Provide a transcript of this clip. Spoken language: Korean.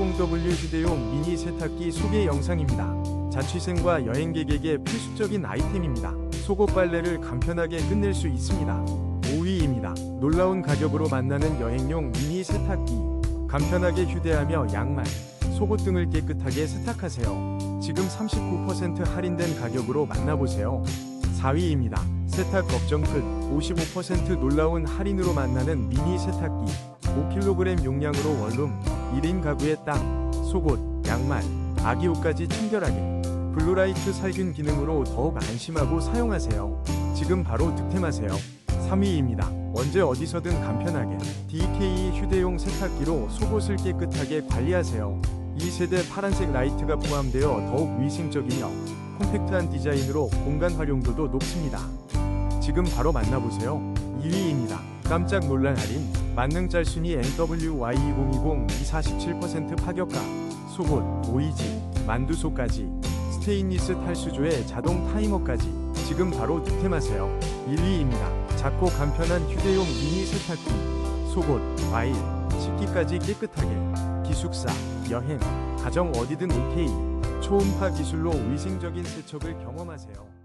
60W 휴대용 미니 세탁기 소개 영상입니다. 자취생과 여행객에게 필수적인 아이템입니다. 속옷 빨래를 간편하게 끝낼 수 있습니다. 5위입니다. 놀라운 가격으로 만나는 여행용 미니 세탁기. 간편하게 휴대하며 양말, 속옷 등을 깨끗하게 세탁하세요. 지금 39% 할인된 가격으로 만나보세요. 4위입니다. 세탁 걱정 끝 55% 놀라운 할인으로 만나는 미니 세탁기 5kg 용량으로 원룸 1인 가구에 딱 속옷, 양말, 아기 옷까지 청결하게 블루라이트 살균 기능으로 더욱 안심하고 사용하세요. 지금 바로 득템하세요. 3위입니다. 언제 어디서든 간편하게 DK 휴대용 세탁기로 속옷을 깨끗하게 관리하세요. 2세대 파란색 라이트가 포함되어 더욱 위생적이며 콤팩트한 디자인으로 공간 활용도도 높습니다. 지금 바로 만나보세요. 2위입니다. 깜짝 놀란 할인 만능 짤순이 NWY2020 247% 파격가 속옷, 오이지, 만두소까지 스테인리스 탈수조에 자동 타이머까지 지금 바로 득템하세요. 1위입니다. 작고 간편한 휴대용 미니 세탁기 속옷, 과일, 식기까지 깨끗하게 기숙사, 여행, 가정 어디든 오케이 초음파 기술로 위생적인 세척을 경험하세요.